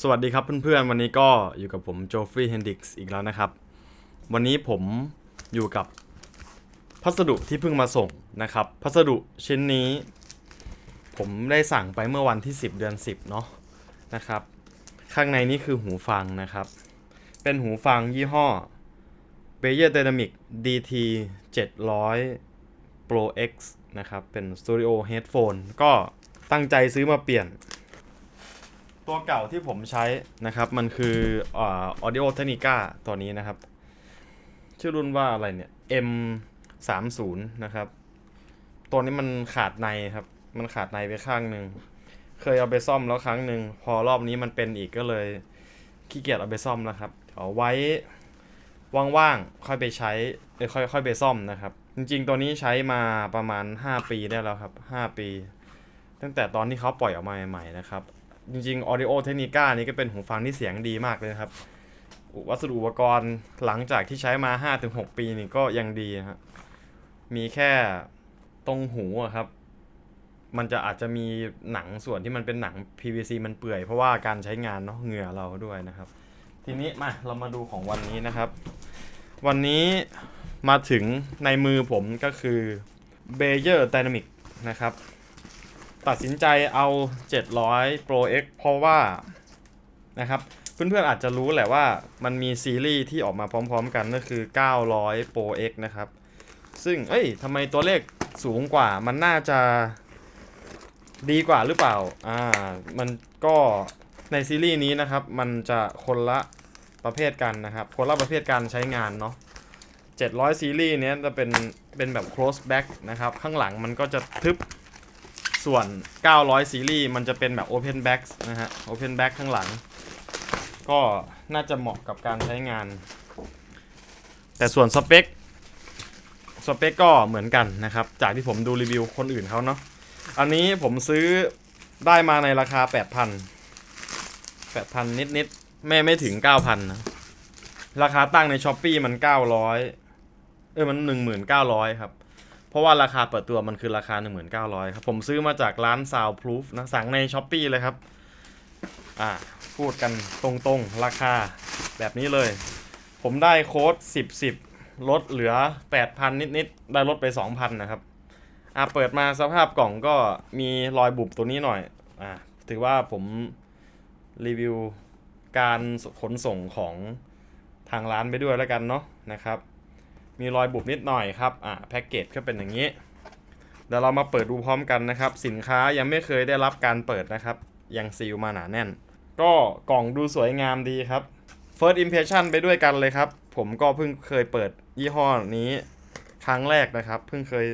สวัสดีครับเพื่อนๆ วันนี้ก็อยู่กับผมโจฟฟี่เฮนดิกส์อีกแล้วนะครับ วันนี้ผมอยู่กับพัสดุที่เพิ่งมาส่งนะครับ พัสดุชิ้นนี้ ผมได้สั่งไปเมื่อวันที่ 10 เดือน 10 เนาะนะครับ ข้างในนี่คือหูฟังนะครับ เป็นหูฟังยี่ห้อ b e y e r Dynamic DT 700 Pro X นะครับ เป็น Studio Headphone ก็ตั้งใจซื้อมาเปลี่ยน ตัวเก่าที่ผมใช้นะครับ มันคืออ่า Audio Technica ตัวนี้นะครับ ชื่อรุ่นว่าอะไรเนี่ย M 3 0นะครับ ตัวนี้มันขาดในครับ มันขาดในไปข้างหนึ่ง เคยเอาไปซ่อมแล้วครั้งหนึ่ง พอรอบนี้มันเป็นอีกก็เลยขี้เกียจเอาไปซ่อมแล้วครับ เอาไว้ว่างๆ ค่อยไปใช้เอ้ยค่อยค่อยไปซ่อมนะครับ จริงๆ ตัวนี้ใช้มาประมาณ 5 ปีได้แล้วครับ 5 ปี ตั้งแต่ตอนที่เขาปล่อยออกมาใหม่ๆนะครับ จริงๆ Audio Technica นี่ก็เป็นหูฟังที่เสียงดีมากเลยครับ วัสดุอุปกรณ์หลังจากที่ใช้มา 5-6 ปีนี่ก็ยังดีนะครับมีแค่ตรงหูครับ มันจะอาจจะมีหนังส่วนที่มันเป็นหนัง PVC มันเปื่อยเพราะว่าการใช้งานเนาะเหงื่อเราด้วยนะครับ ทีนี้มาเรามาดูของวันนี้นะครับ วันนี้มาถึงในมือผมก็คือ b e y e r Dynamic นะครับ ตัดสินใจเอา 700 Pro X เพราะว่านะครับเพื่อนๆอาจจะรู้แหละว่ามันมีซีรีส์ที่ออกมาพร้อมๆกันก็คือ 900 Pro X นะครับ ซึ่งเอ้ยทำไมตัวเลขสูงกว่ามันน่าจะดีกว่าหรือเปล่า อ่า มันก็ในซีรีส์นี้นะครับ มันจะคนละประเภทกันนะครับ คนละประเภทการใช้งานเนาะ700 ซีรีส์เนี้ยจะเป็นเป็นแบบ close back นะครับ ข้างหลังมันก็จะทึบ ส่วน 900 ซีรีส์มันจะเป็นแบบ Open Back นะฮะ Open Back ข้างหลัง ก็น่าจะเหมาะกับการใช้งาน แต่ส่วนสเปค สเปคก็เหมือนกันนะครับ จากที่ผมดูรีวิวคนอื่นเขาเนาะ อันนี้ผมซื้อได้มาในราคา 8,000 8,000 นิดนิดๆไม่ไม่ถึง 9,000 นะ ราคาตั้งใน s h อ p e e มัน 900 เออมัน 1,900 ครับ เพราะว่าราคาเปิดตัวมันคือราคา 1,900 ครับ ผมซื้อมาจากร้าน Soundproof นะสั่งใน s h อ p e e เลยครับ อ่า พูดกันตรงๆ ราคาแบบนี้เลย ผมได้โค้ด 10 10 ลดเหลือ 8,000 นิดๆ ได้ลดไป 2,000 นะครับ อ่าเปิดมาสภาพกล่องก็มีรอยบุบตัวนี้หน่อย อ่า ถือว่าผมรีวิวการขนส่งของทางร้านไปด้วยแล้วกันเนาะนะครับ มีรอยบุบนิดหน่อยครับอ่าแพ็กเกจก็เป็นอย่างนี้เดี๋ยวเรามาเปิดดูพร้อมกันนะครับ สินค้ายังไม่เคยได้รับการเปิดนะครับ ยังซีลมาหนาแน่น ก็กล่องดูสวยงามดีครับ First Impression ไปด้วยกันเลยครับ ผมก็เพิ่งเคยเปิดยี่ห้อนี้ครั้งแรกนะครับ เพิ่งเคย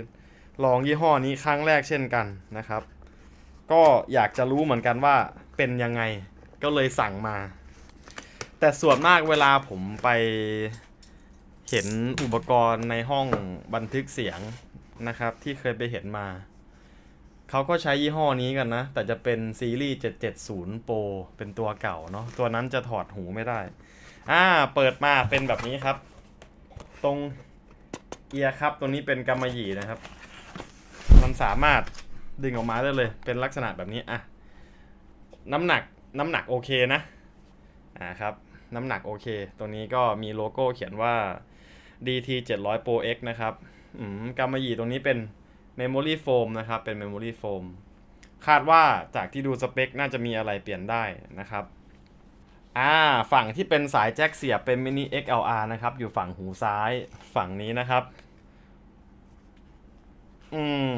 ลองยี่ห้อนี้ครั้งแรกเช่นกันนะครับ ก็อยากจะรู้เหมือนกันว่าเป็นยังไงก็เลยสั่งมา แต่ส่วนมากเวลาผมไป เห็นอุปกรณ์ในห้องบันทึกเสียงนะครับ ที่เคยไปเห็นมา เขาก็ใช้ยี่ห้อนี้กันนะ แต่จะเป็นซีรีส์ 770 Pro เป็นตัวเก่าเนาะตัวนั้นจะถอดหูไม่ได้ อ่า เปิดมาเป็นแบบนี้ครับ ตรงเอียร์ครับตรงนี้เป็นกำมะหยี่นะครับ มันสามารถดึงออกมาได้เลย เป็นลักษณะแบบนี้อะน้ำหนักน้ำหนักโอเคนะ อ่าครับ น้ำหนักโอเคตรงนี้ก็มีโลโก้เขียนว่า DT 700 Pro X นะครับอืมกำมะหยี่ตรงนี้เป็น Memory Foam นะครับ เป็น Memory Foam คาดว่าจากที่ดูสเปคน่าจะมีอะไรเปลี่ยนได้นะครับ อ่า ฝั่งที่เป็นสายแจ็คเสียบเป็น Mini XLR นะครับ อยู่ฝั่งหูซ้ายฝั่งนี้นะครับ อืม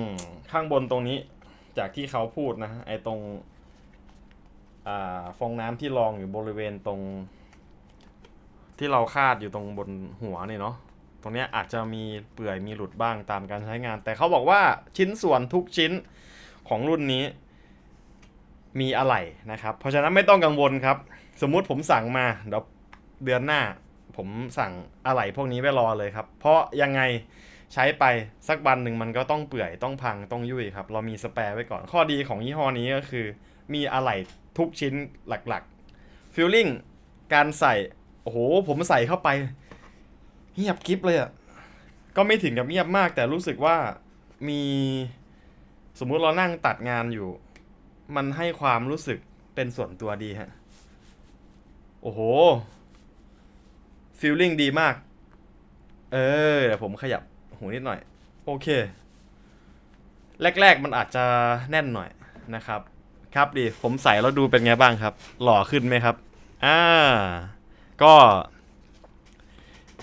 ข้างบนตรงนี้จากที่เขาพูดนะ ไอตรง อ่า ฟองน้ำที่รองอยู่บริเวณตรง ที่เราคาดอยู่ตรงบนหัวนี่เนาะ ตรงนี้อาจจะมีเปื่อยมีหลุดบ้างตามการใช้งาน แต่เขาบอกว่าชิ้นส่วนทุกชิ้นของรุ่นนี้มีอะไหล่นะครับ เพราะฉะนั้นไม่ต้องกังวลครับ สมมุติผมสั่งมาเดี๋ยวเดือนหน้า ผมสั่งอะไหล่พวกนี้ไว้รอเลยครับ เพราะยังไงใช้ไปสักวันหนึ่งมันก็ต้องเปื่อยต้องพังต้องยุ่ยครับ เรามีสแปร์ไว้ก่อน ข้อดีของยี่ห้อนี้ก็คือ มีอะไหล่ทุกชิ้นหลักๆฟิลลิ่งการใส่โอ้โหผมใส่เข้าไป เงียบกริบเลยอะ่ะก็ไม่ถึงกับเงียบมาก แต่รู้สึกว่ามีสมมุติเรานั่งตัดงานอยู่ มันให้ความรู้สึกเป็นส่วนตัวดีฮะ โอ้โหฟีลลิ่งดีมาก เออเดี๋ยวผมขยับหูนิดหน่อย โอเค แรก ๆ มันอาจจะแน่นหน่อยนะครับ ครับดีผมใส่แล้วดูเป็นไงบ้างครับ หล่อขึ้นไหมครับ อ่า ก็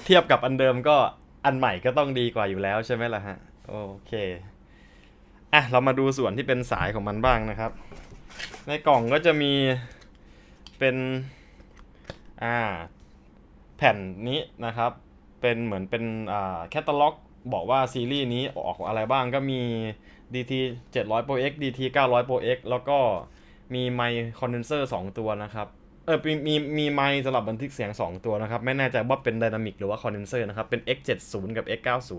ทียบกับอันเดิมก็อันใหม่ก็ต้องดีกว่าอยู่แล้วใช่ไหมล่ะฮะ โอเค อะ เรามาดูส่วนที่เป็นสายของมันบ้างนะครับ ในกล่องก็จะมีเป็น อ่า แผ่นนี้นะครับ เป็นเหมือนเป็นอ่าแคตตาล็อกบอกว่าซีรีส์นี้ออกอะไรบ้างก็มี DT 700 Pro X DT 900 Pro X แล้วก็มีไมค์คอนเดนเซอร์2ตัวนะครับ ออมีมีมีไมค์สำหรับบันทึกเสียง 2 ตัวนะครับ ไม่แน่ใจว่าเป็นไดนามิกหรือว่าคอนเดนเซอร์นะครับ เป็น X70 กับ X90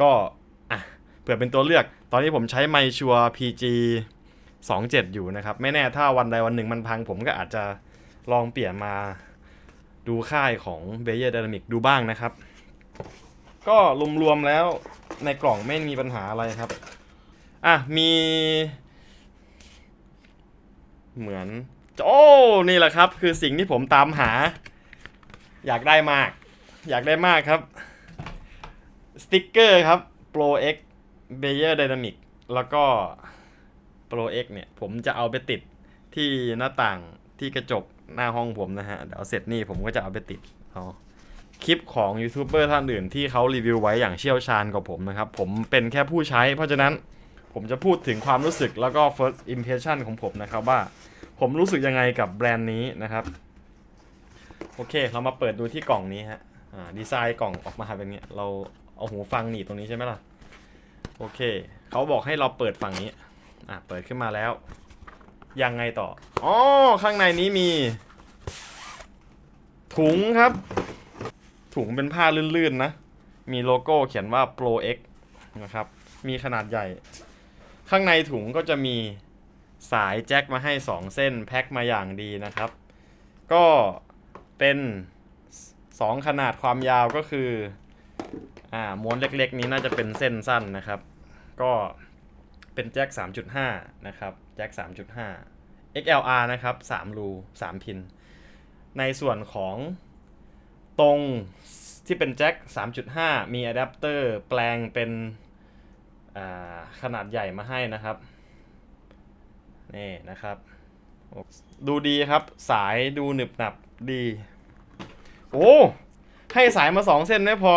ก็อะเผื่อเป็นตัวเลือก ตอนนี้ผมใช้ไมค์ชัว PG 27 อยู่นะครับ ไม่แน่ถ้าวันใดวันหนึ่งมันพังผมก็อาจจะลองเปลี่ยนมาดูค่ายของ b e y e r Dynamic ดูบ้างนะครับ ก็รวมๆแล้วในกล่องไม่มีปัญหาอะไรครับ อะ มี เหมือน โอ้นี่แหละครับ คือสิ่งที่ผมตามหา อยากได้มาก อยากได้มากครับ สติกเกอร์ครับ Pro X b e y e r Dynamic แล้วก็ Pro X เนี่ย ผมจะเอาไปติดที่หน้าต่างที่กระจกหน้าห้องผมนะฮะ เดี๋ยวเสร็จนี่ผมก็จะเอาไปติดเอาคลิปของยูทูบเบอร์ท่านอื่นที่เขารีวิวไว้อย่างเชี่ยวชาญกว่าผมนะครับ ผมเป็นแค่ผู้ใช้ เพราะฉะนั้นผมจะพูดถึงความรู้สึกแล้วก็ first impression ของผมนะครับว่า ผมรู้สึกยังไงกับแบรนด์นี้นะครับ โอเค เรามาเปิดดูที่กล่องนี้ฮะดีไซน์กล่องออกมาเป็นเงี้ยเราเอาหูฟังหนีตรงนี้ใช่ไหมล่ะ โอเค เขาบอกให้เราเปิดฝั่งนี้ อะ เปิดขึ้นมาแล้ว ยังไงต่อ อ๋อ ข้างในนี้มี ถุงครับ ถุงเป็นผ้าลื่นๆนะ มีโลโก้เขียนว่า Pro X นะครับ มีขนาดใหญ่ ข้างในถุงก็จะมี สายแจ็คมาให้ 2 เส้นแพ็คมาอย่างดีนะครับ ก็เป็น 2 ขนาดความยาวก็คืออ่าม้วนเล็กๆ นี้น่าจะเป็นเส้นสั้นนะครับ ก็เป็นแจ็ค 3.5 นะครับ แจ็ค 3.5 XLR นะครับ 3 รู 3 พิน ในส่วนของตรงที่เป็นแจ็ค 3.5 มีอะแดปเตอร์แปลงเป็นขนาดใหญ่มาให้นะครับ นี่นะครับ ดูดีครับ สายดูหนึบหนับดี โอ้ ให้สายมา2เส้นไม่พอ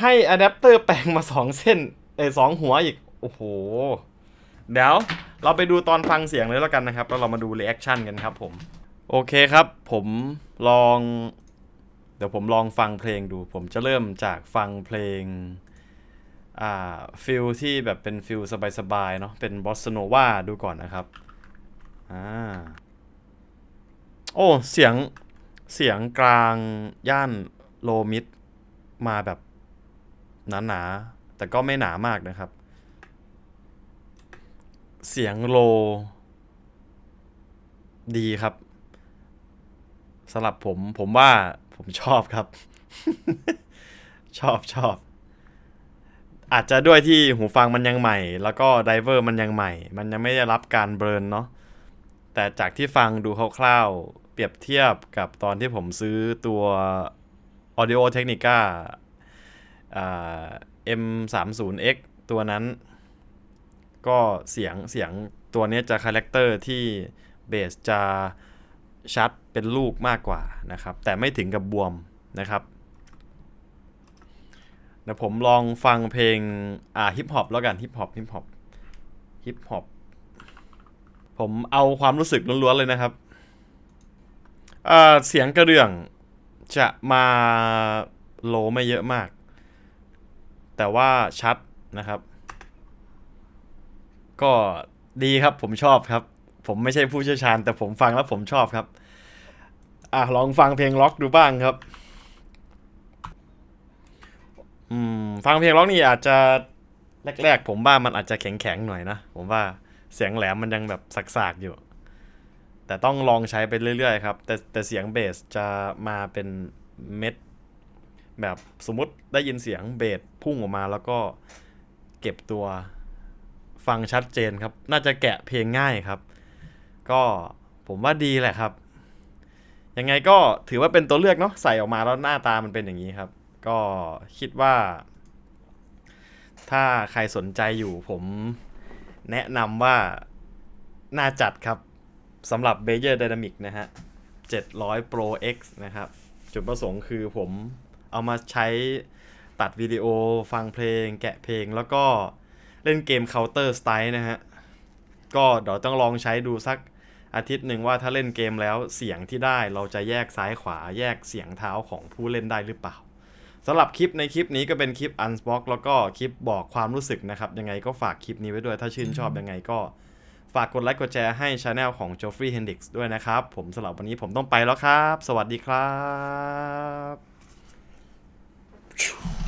ให้อะแดปเตอร์แปลงมา2เส้นเอ้สองหัวอีก โอ้โห เดี๋ยวเราไปดูตอนฟังเสียงเลยแล้วกันนะครับ แล้วเรามาดูรีแอคชั่นกันครับผม โอเคครับ ผมลอง เดี๋ยวผมลองฟังเพลงดู ผมจะเริ่มจากฟังเพลง อ่าฟิลที่แบบเป็นฟิลสบายๆเนาะเป็นบอสโนวาดูก่อนนะครับอ่าโอ้ เสียงเสียงกลางย่านโลมิดมาแบบหนาๆ แต่ก็ไม่หนามากนะครับ เสียงโล ดีครับสำหรับผมผมว่าผมชอบครับ ชอบชอบ อาจจะด้วยที่หูฟังมันยังใหม่ แล้วก็ไดเวอร์มันยังใหม่ มันยังไม่ได้รับการเบิร์นเนาะแต่จากที่ฟังดูคร่าวๆ เปรียบเทียบกับตอนที่ผมซื้อตัว Audio Technica อ่า M30X ตัวนั้น ก็เสียงเสียงตัวนี้จะคาแรคเตอร์ที่เบสจะชัดเป็นลูกมากกว่านะครับ แต่ไม่ถึงกับบวมนะครับ ดี๋ยวผมลองฟังเพลง อ่าฮิปฮอปแล้วกันฮิปฮอปฮิปฮอปฮิปฮอปผมเอาความรู้สึกล้วนๆเลยนะครับอ่าเสียงกระเดื่องจะมาโลไม่เยอะมาก แต่ว่าชัดนะครับ ก็ดีครับผมชอบครับ ผมไม่ใช่ผู้เชี่ยวชาญ แต่ผมฟังแล้วผมชอบครับ อะลองฟังเพลงล็อกดูบ้างครับ อืมฟังเพลงล็อกนี่อาจจะแรกๆ ผมว่ามันอาจจะแข็งๆหน่อยนะ ผมว่าเสียงแหลมมันยังแบบสักๆอยู่ แต่ต้องลองใช้ไปเรื่อยๆครับ แต่แต่เสียงเบสจะมาเป็นเม็ด แบบสมมติได้ยินเสียงเบสพุ่งออกมาแล้วก็เก็บตัวฟังชัดเจนครับ น่าจะแกะเพลงง่ายครับ ก็ผมว่าดีแหละครับ ยังไงก็ถือว่าเป็นตัวเลือกเนาะใส่ออกมาแล้วหน้าตามันเป็นอย่างนี้ครับ ก็คิดว่า ถ้าใครสนใจอยู่ผมแนะนำว่า น่าจัดครับสำหรับ b a y e r Dynamic นะฮะ 700 Pro X นะครับ จุดประสงค์คือผมเอามาใช้ตัดวิดีโอฟังเพลง แกะเพลงแล้วก็เล่นเกม Counter Strike นะฮะ ก็เดี๋ยวต้องลองใช้ดูสักอาทิตย์หนึ่งว่าถ้าเล่นเกมแล้วเสียงที่ได้เราจะแยกซ้ายขวาแยกเสียงเท้าของผู้เล่นได้หรือเปล่า สำหรับคลิปในคลิปนี้ก็เป็นคลิป Unbox แล้วก็คลิปบอกความรู้สึกนะครับ ยังไงก็ฝากคลิปนี้ไว้ด้วยถ้าชื่นชอบยังไงก็ฝากกดไลค์กดแชร์ให้ช anel ของ Geoffrey Hendrix ด้วยนะครับ ผมสำหรับวันนี้ผมต้องไปแล้วครับ สวัสดีครับ